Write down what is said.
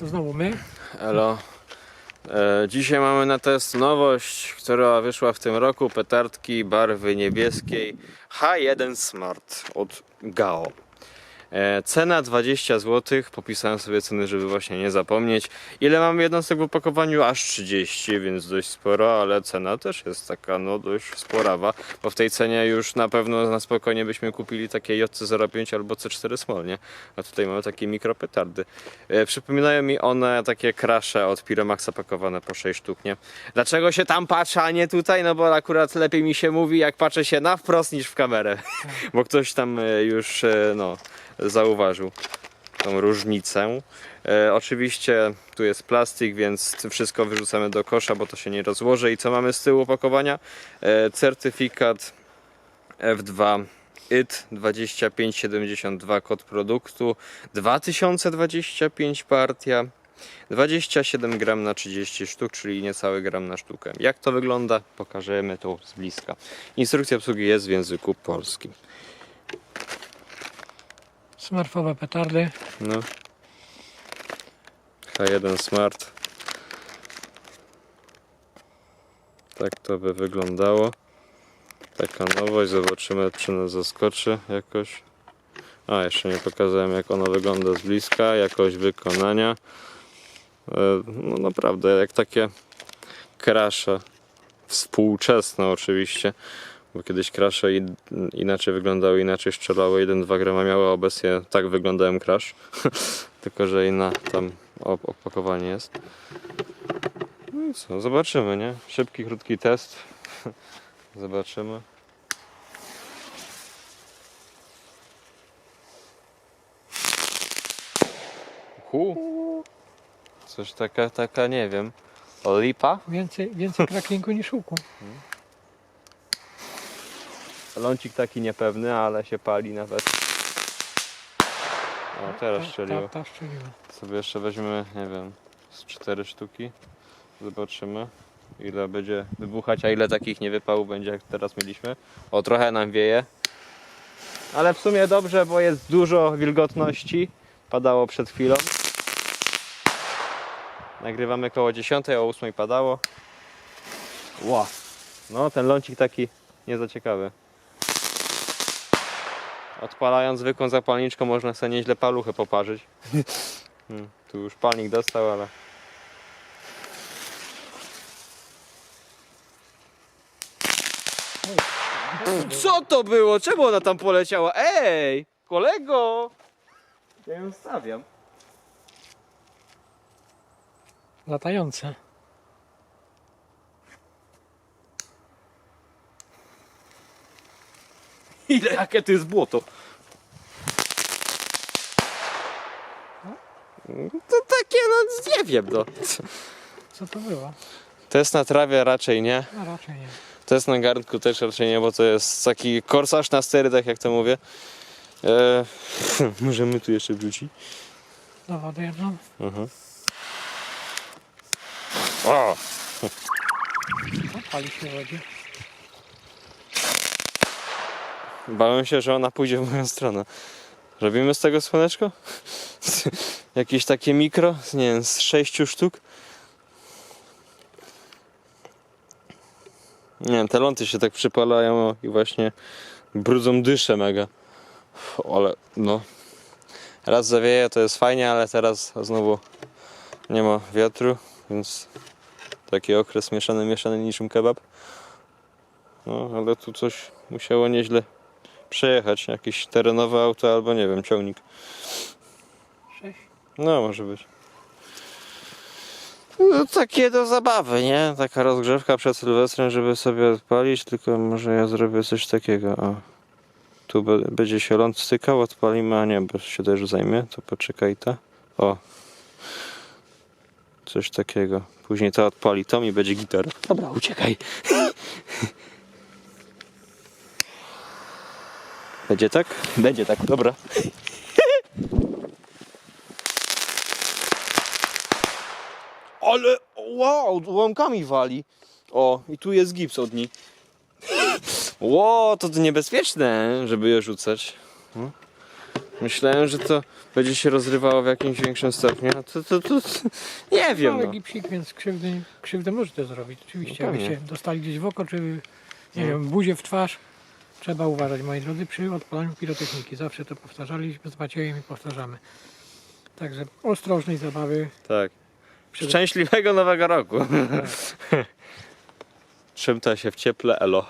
To znowu my. Elo. E, dzisiaj mamy na test nowość, która wyszła w tym roku. Petardki barwy niebieskiej H1 Smart od GAO. E, cena 20 zł. Popisałem sobie ceny, żeby właśnie nie zapomnieć. Ile mamy jednostek w opakowaniu? Aż 30, więc dość sporo, ale cena też jest taka no dość sporawa, bo w tej cenie już na pewno na spokojnie byśmy kupili takie JC05 albo C4 Small, nie? A tutaj mamy takie mikropetardy. E, przypominają mi one takie krasze od Piromaxa pakowane po 6 sztuk, nie? Dlaczego się tam patrzę, a nie tutaj? No bo akurat lepiej mi się mówi, jak patrzę się na wprost niż w kamerę. bo ktoś tam e, już, no, zauważył tą różnicę. E, oczywiście tu jest plastik, więc wszystko wyrzucamy do kosza, bo to się nie rozłoży. I co mamy z tyłu opakowania? E, certyfikat F2 IT 2572 kod produktu 2025 partia 27 gram na 30 sztuk, czyli niecały gram na sztukę. Jak to wygląda? Pokażemy to z bliska. Instrukcja obsługi jest w języku polskim. Smurfowe petardy. No. H1 Smart. Tak to by wyglądało. Taka nowość, zobaczymy czy nas zaskoczy jakoś. A, jeszcze nie pokazałem jak ono wygląda z bliska, jakość wykonania. E, No naprawdę, jak takie krasze. Współczesne oczywiście. Bo kiedyś krasze inaczej wyglądały, inaczej strzelały. 1-2 grama miały, a obecnie tak wyglądałem crash. Tylko, że inna tam op- opakowanie jest. No i co, zobaczymy, nie? Szybki, krótki test. Zobaczymy. Hu. Coś taka, taka, nie wiem. Lipa? Więcej, więcej cracklingu niż łuku. Lącik taki niepewny, ale się pali nawet. O, teraz Ta, strzeliło. ta, ta strzeliła. Sobie jeszcze weźmiemy, nie wiem, z cztery sztuki. Zobaczymy, ile będzie wybuchać, a ile takich niewypałów będzie, jak teraz mieliśmy. O, trochę nam wieje. Ale w sumie dobrze, bo jest dużo wilgotności. Padało przed chwilą. Nagrywamy koło 10, o 8 padało. Ła. No, ten lącik taki nie za ciekawy. Odpalając zwykłą zapalniczką można sobie nieźle paluchę poparzyć. Hmm, tu już palnik dostał, ale... Co to było? Czemu ona tam poleciała? Ej! Kolego! Ja ją stawiam. Latające. Ile, jakie to jest błoto? To takie, no nie wiem, no. Co to było? Test na trawie raczej nie. No raczej nie. Test na garnku też raczej nie, bo to jest taki korsarz na sterydach, jak to mówię. E, możemy tu jeszcze wrzucić. Do wody jedną. Mhm. O! No, pali się w wodzie. Bałem się, że ona pójdzie w moją stronę. Robimy z tego słoneczko? Jakieś takie mikro? Nie wiem, z sześciu sztuk? Nie wiem, te ląty się tak przypalają i właśnie brudzą dyszę mega. Ale no. Raz zawieje to jest fajnie, ale teraz znowu nie ma wiatru, więc taki okres mieszany, mieszany niczym kebab. No, ale tu coś musiało nieźle przejechać. Jakieś terenowe auto albo nie wiem, ciągnik. Sześć. No, może być. No, takie do zabawy, nie? Taka rozgrzewka przed Sylwestrem, żeby sobie odpalić, tylko może ja zrobię coś takiego. O. Tu be- będzie się ląd stykał, odpalimy, a nie, bo się też zajmie, to poczekaj ta. O. Coś takiego. Później to odpali to mi będzie gitara. Dobra, uciekaj. Będzie tak? Będzie tak, dobra. Ale wow, łomkami wali. O, i tu jest gips od niej. Ło, to, to niebezpieczne, żeby je rzucać. Myślałem, że to będzie się rozrywało w jakimś większym stopniu. a To, to, to, to nie wiem. Mały No. gipsik, więc krzywdy, krzywdę może to zrobić. Oczywiście, No pewnie. jakbyście dostali gdzieś w oko, czy nie No. wiem, buzię w twarz. Trzeba uważać, moi drodzy, przy odpalaniu pirotechniki. Zawsze to powtarzaliśmy z Maciejem i powtarzamy. Także ostrożnej zabawy. Tak. Przede- Szczęśliwego nowego roku. Trzymta się w cieple, elo.